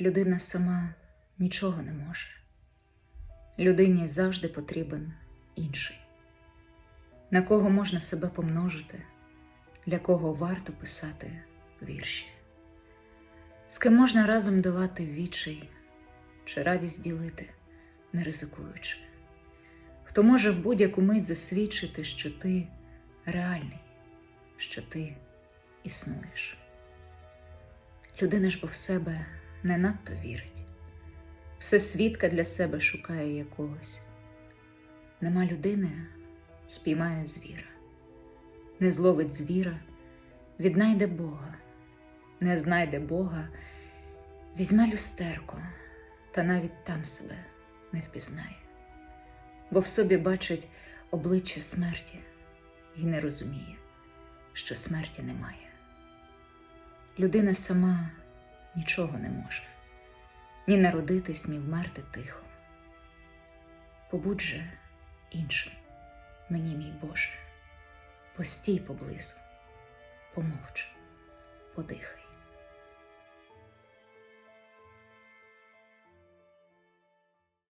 Людина сама нічого не може. Людині завжди потрібен інший, на кого можна себе помножити, для кого варто писати вірші, з ким можна разом долати відчай чи радість ділити, не ризикуючи, хто може в будь-яку мить засвідчити, що ти реальний, що ти існуєш. Людина ж бо в себе не надто вірить, все свідка для себе шукає якогось. Нема людини, спіймає звіра, не зловить звіра, віднайде Бога, не знайде Бога, візьме люстерко, та навіть там себе не впізнає, бо в собі бачить обличчя смерті і не розуміє, що смерті немає. Людина сама нічого не може, ні народитись, ні вмерти тихо. Побудь же іншим, мені, мій Боже, постій поблизу, помовч, подихай.